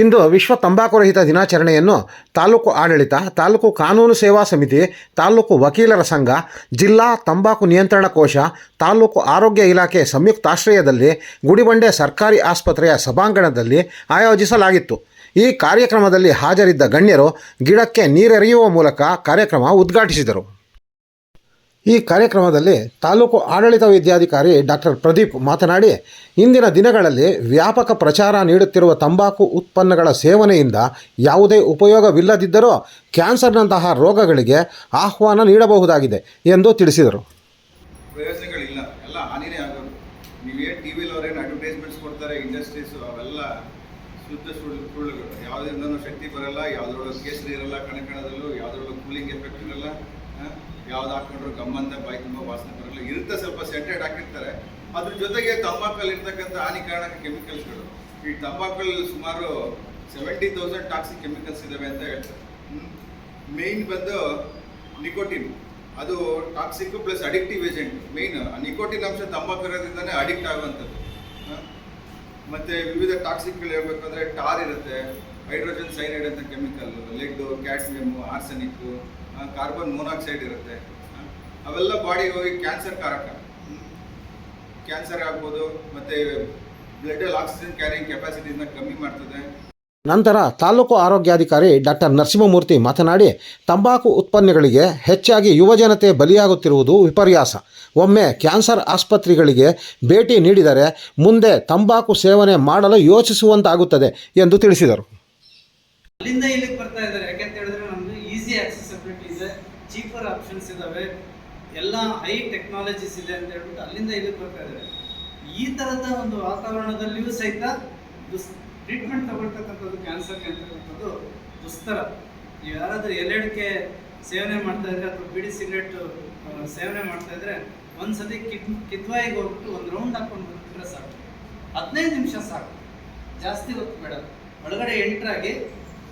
ಇಂದು ವಿಶ್ವ ತಂಬಾಕು ರಹಿತ ದಿನಾಚರಣೆಯನ್ನು ತಾಲೂಕು ಆಡಳಿತ, ತಾಲೂಕು ಕಾನೂನು ಸೇವಾ ಸಮಿತಿ, ತಾಲೂಕು ವಕೀಲರ ಸಂಘ, ಜಿಲ್ಲಾ ತಂಬಾಕು ನಿಯಂತ್ರಣ ಕೋಶ, ತಾಲೂಕು ಆರೋಗ್ಯ ಇಲಾಖೆ ಸಂಯುಕ್ತಾಶ್ರಯದಲ್ಲಿ ಗುಡಿಬಂಡೆ ಸರ್ಕಾರಿ ಆಸ್ಪತ್ರೆಯ ಸಭಾಂಗಣದಲ್ಲಿ ಆಯೋಜಿಸಲಾಗಿತ್ತು. ಈ ಕಾರ್ಯಕ್ರಮದಲ್ಲಿ ಹಾಜರಿದ್ದ ಗಣ್ಯರು ಗಿಡಕ್ಕೆ ನೀರೆರೆಯುವ ಮೂಲಕ ಕಾರ್ಯಕ್ರಮ ಉದ್ಘಾಟಿಸಿದರು. ಈ ಕಾರ್ಯಕ್ರಮದಲ್ಲಿ ತಾಲೂಕು ಆಡಳಿತ ವೈದ್ಯಾಧಿಕಾರಿ ಡಾಕ್ಟರ್ ಪ್ರದೀಪ್ ಮಾತನಾಡಿ, ಇಂದಿನ ದಿನಗಳಲ್ಲಿ ವ್ಯಾಪಕ ಪ್ರಚಾರ ನೀಡುತ್ತಿರುವ ತಂಬಾಕು ಉತ್ಪನ್ನಗಳ ಸೇವನೆಯಿಂದ ಯಾವುದೇ ಉಪಯೋಗವಿಲ್ಲದಿದ್ದರೂ ಕ್ಯಾನ್ಸರ್ನಂತಹ ರೋಗಗಳಿಗೆ ಆಹ್ವಾನ ನೀಡಬಹುದಾಗಿದೆ ಎಂದು ತಿಳಿಸಿದರು. ಎಲ್ಲ ಅಡ್ವರ್ಟೈಸ್ಮೆಂಟ್ಸ್ ಕೊಡ್ತಾರೆ ಅವೆಲ್ಲ ಶುದ್ಧ ಸುಳ್ಳು ಸುಳ್ಳುಗಳು. ಶಕ್ತಿ ಬರಲ್ಲ, ಯಾವುದ್ರೊಳಗೆ ಕೇಸರಿ ಇರಲ್ಲ, ಕಣಕಣದಲ್ಲೂ, ಯಾವುದ್ರೊಳಗೆ ಕೂಲಿಂಗ್ ಎಫೆಕ್ಟ್ ಇರಲ್ಲ. ಯಾವ್ದು ಹಾಕೊಂಡ್ರು ಗಮ್ಮಂತ ಬಾಯಿ ತುಂಬ ವಾಸನೆ ಬರಲ್ಲ. ಇರುತ್ತೆ ಸ್ವಲ್ಪ ಸೆಟೆಡ್ ಹಾಕಿರ್ತಾರೆ. ಅದ್ರ ಜೊತೆಗೆ ತಂಬಾಕಲ್ಲಿ ಇರ್ತಕ್ಕಂಥ ಹಾನಿಕಾರಕ ಕೆಮಿಕಲ್ಸ್ಗಳು ಈ ತಂಬಾಕಲ್ಲಿ ಸುಮಾರು ಸೆವೆಂಟಿ ತೌಸಂಡ್ ಟಾಕ್ಸಿಕ್ ಕೆಮಿಕಲ್ಸ್ ಇದಾವೆ ಅಂತ ಹೇಳ್ತಾರೆ. ಮೇಯ್ನ್ ಬಂದು ನಿಕೋಟಿನ್ ಅದು toxic plus addictive agent main nicotine ಅಂಶ ತಂಬಾಕು ಇರೋದ್ರಿಂದನೇ ಅಡಿಕ್ಟ್ ಆಗುವಂಥದ್ದು. ಮತ್ತು ವಿವಿಧ ಟಾಕ್ಸಿಕ್ಗಳು ಹೇಳ್ಬೇಕಂದ್ರೆ ಟಾರ್ ಇರುತ್ತೆ. ಹೈಡ್ರೋಜನ್ ಸೈನೈಡ್ ಅಂತ chemical lead cadmium arsenic carbon monoxide ಇರುತ್ತೆ. ಅವೆಲ್ಲ ಬಾಡಿಗೆ ಹೋಗಿ ಕ್ಯಾನ್ಸರ್ ಕಾರಕ. ಕ್ಯಾನ್ಸರ್ ಆಗ್ಬೋದು ಮತ್ತೆ ಬ್ಲಡ್ಡಲ್ಲಿ ಆಕ್ಸಿಜನ್ ಕ್ಯಾರಿಂಗ್ ಕೆಪಾಸಿಟಿನ ಕಮ್ಮಿ ಮಾಡ್ತದೆ. ನಂತರ ತಾಲೂಕು ಆರೋಗ್ಯಾಧಿಕಾರಿ ಡಾಕ್ಟರ್ ನರಸಿಂಹಮೂರ್ತಿ ಮಾತನಾಡಿ ತಂಬಾಕು ಉತ್ಪನ್ನಗಳಿಗೆ ಹೆಚ್ಚಾಗಿ ಯುವಜನತೆ ಬಲಿಯಾಗುತ್ತಿರುವುದು ವಿಪರ್ಯಾಸ. ಒಮ್ಮೆ ಕ್ಯಾನ್ಸರ್ ಆಸ್ಪತ್ರೆಗಳಿಗೆ ಭೇಟಿ ನೀಡಿದರೆ ಮುಂದೆ ತಂಬಾಕು ಸೇವನೆ ಮಾಡಲು ಯೋಚಿಸುವಂತಾಗುತ್ತದೆ ಎಂದು ತಿಳಿಸಿದರು. ಅಲ್ಲಿಂದ ಇಲ್ಲಿಗೆ ಬರ್ತಾ ಇದ್ದಾರೆ. ಯಾಕೆಂತ ಹೇಳಿದ್ರೆ ನಮ್ದು ಈಸಿ ಆಕ್ಸೆಸಿಬಿಲಿಟಿ ಇದೆ ಚೀಪರ್ ಆಪ್ಷನ್ಸ್ ಇದ್ದಾವೆ ಎಲ್ಲ ಹೈ ಟೆಕ್ನಾಲಜೀಸ್ ಇದೆ ಅಂತ ಹೇಳ್ಬಿಟ್ಟು ಅಲ್ಲಿಂದ ಇದಕ್ಕೆ ಬರ್ತಾ ಈ ತರದ ಒಂದು ವಾತಾವರಣದಲ್ಲಿಯೂ ಸಹಿತ ದುಸ್ ಟ್ರೀಟ್ಮೆಂಟ್ ತಗೊಳ್ತಕ್ಕಂಥದ್ದು ಕ್ಯಾನ್ಸರ್ಗೆ ಅಂತಕ್ಕಂಥದ್ದು ದುಸ್ತರ. ನೀವು ಯಾರಾದರೂ ಎಲೆಡಿಕೆ ಸೇವನೆ ಮಾಡ್ತಾ ಇದ್ರೆ ಅಥವಾ ಬಿಡಿ ಸಿಗರೆಟ್ ಸೇವನೆ ಮಾಡ್ತಾ ಇದ್ರೆ ಒಂದ್ಸತಿ ಕಿತ್, ಕಿತ್ವಾಯಿಗೆ ಹೋಗ್ಬಿಟ್ಟು ಒಂದು ರೌಂಡ್ ಹಾಕೊಂಡು ಬಂದ್ಬಿಟ್ರೆ ಸಾಕು. ಹದಿನೈದು ನಿಮಿಷ ಸಾಕು. ಜಾಸ್ತಿ ಹೊತ್ತು ಬೇಡ. ಒಳಗಡೆ ಎಂಟ್ರಾಗಿ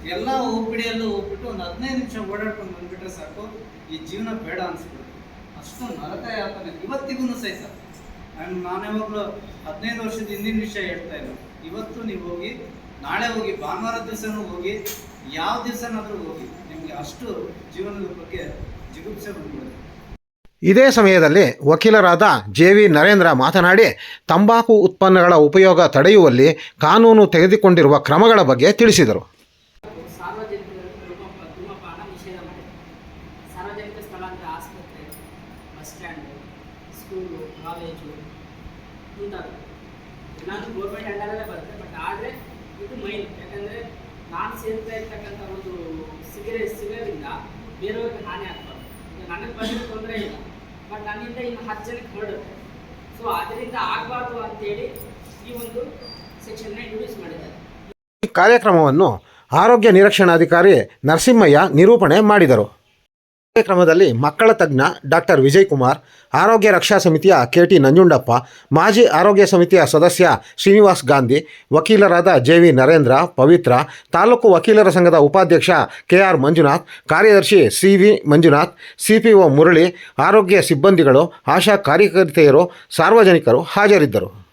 ಎಲ್ಲ ಓಪಿಡಿಯಲ್ಲೂ ಹೋಗ್ಬಿಟ್ಟು ಒಂದು ಹದಿನೈದು ನಿಮಿಷ ಓಡಾಡ್ಕೊಂಡು ಬಂದ್ಬಿಟ್ರೆ ಸಾಕು. ಈ ಜೀವನ ಬೇಡ ಅನ್ಸ್ಬಿಡುತ್ತೆ. ಅಷ್ಟು ನರಕ ಯಾತನೆ. ಇವತ್ತಿಗೂ ಸಹಿತ. ನಾನು ನಾನ್ಯಾವಾಗಲೂ ಹದಿನೈದು ವರ್ಷದ ಹಿಂದಿನ ವಿಷಯ ಹೇಳ್ತಾ ಇಲ್ಲ ಇವತ್ತು ನೀವು ಹೋಗಿ, ನಾಳೆ ಹೋಗಿ ಭಾನುವಾರ ದಿವಸನೂ ಹೋಗಿ, ಯಾವ ದಿವಸನಾದರೂ ಹೋಗಿ ನಿಮಗೆ ಅಷ್ಟು ಜೀವನದ ಬಗ್ಗೆ ಜಿಗುಪ್ಸೆ ಬಂದ್ಬಿಡುತ್ತೆ. ಇದೇ ಸಮಯದಲ್ಲಿ ವಕೀಲರಾದ ಜೆ ವಿ ನರೇಂದ್ರ ಮಾತನಾಡಿ, ತಂಬಾಕು ಉತ್ಪನ್ನಗಳ ಉಪಯೋಗ ತಡೆಯುವಲ್ಲಿ ಕಾನೂನು ತೆಗೆದುಕೊಂಡಿರುವ ಕ್ರಮಗಳ ಬಗ್ಗೆ ತಿಳಿಸಿದರು. ಸಾರ್ವಜನಿಕರು ಧೂಮ ಧೂಮಪಾನ ನಿಷೇಧ ಮಾಡಿದೆ ಸಾರ್ವಜನಿಕ ಸ್ಥಳ ಅಂದರೆ ಆಸ್ಪತ್ರೆ, ಬಸ್ ಸ್ಟ್ಯಾಂಡು, ಸ್ಕೂಲು, ಕಾಲೇಜು ಮುಂತಾದ ಎಲ್ಲಾದರೂ ಗೌರ್ಮೆಂಟ್ ಅಂಡರಲ್ಲೇ ಬರುತ್ತೆ ಬಟ್ ಆದರೆ ಇದು ಮೈನ್ ಯಾಕಂದರೆ ನಾನು ಸೇರ್ತಾ ಇರ್ತಕ್ಕಂಥ ಒಂದು ಸಿಗರೆ ಸಿಗೋದ್ರಿಂದ ಬೇರೆಯವ್ರಿಗೆ ಹಾನಿ ಆಗ್ಬಾರ್ದು. ಈಗ ನನಗೆ ಬಂದರೆ ತೊಂದರೆ ಇಲ್ಲ ಬಟ್ ನನ್ನಿಂದ ಇನ್ನು ಹತ್ತು ಜನಕ್ಕೆ ಹೊರಡುತ್ತೆ. ಸೊ ಅದರಿಂದ ಆಗಬಾರ್ದು ಅಂತೇಳಿ ಈ ಒಂದು ಸೆಕ್ಷನ್ನ ಇಂಟ್ರೊಡ್ಯೂಸ್ ಮಾಡಿದ್ದಾರೆ. ಈ ಕಾರ್ಯಕ್ರಮವನ್ನು ಆರೋಗ್ಯ ನಿರೀಕ್ಷಣಾಧಿಕಾರಿ ನರಸಿಂಹಯ್ಯ ನಿರೂಪಣೆ ಮಾಡಿದರು. ಕಾರ್ಯಕ್ರಮದಲ್ಲಿ ಮಕ್ಕಳ ತಜ್ಞ ಡಾಕ್ಟರ್ ವಿಜಯ್ ಕುಮಾರ್ ಆರೋಗ್ಯ ರಕ್ಷಾ ಸಮಿತಿಯ ಕೆ. ಟಿ. ನಂಜುಂಡಪ್ಪ, ಮಾಜಿ ಆರೋಗ್ಯ ಸಮಿತಿಯ ಸದಸ್ಯ ಶ್ರೀನಿವಾಸ್ ಗಾಂಧಿ, ವಕೀಲರಾದ ಜೆ. ವಿ. ನರೇಂದ್ರ, ಪವಿತ್ರ, ತಾಲೂಕು ವಕೀಲರ ಸಂಘದ ಉಪಾಧ್ಯಕ್ಷ ಕೆ. ಆರ್. ಮಂಜುನಾಥ್, ಕಾರ್ಯದರ್ಶಿ C. V. Manjunath C P O Murali, ಆರೋಗ್ಯ ಸಿಬ್ಬಂದಿಗಳು, ಆಶಾ ಕಾರ್ಯಕರ್ತೆಯರು, ಸಾರ್ವಜನಿಕರು ಹಾಜರಿದ್ದರು.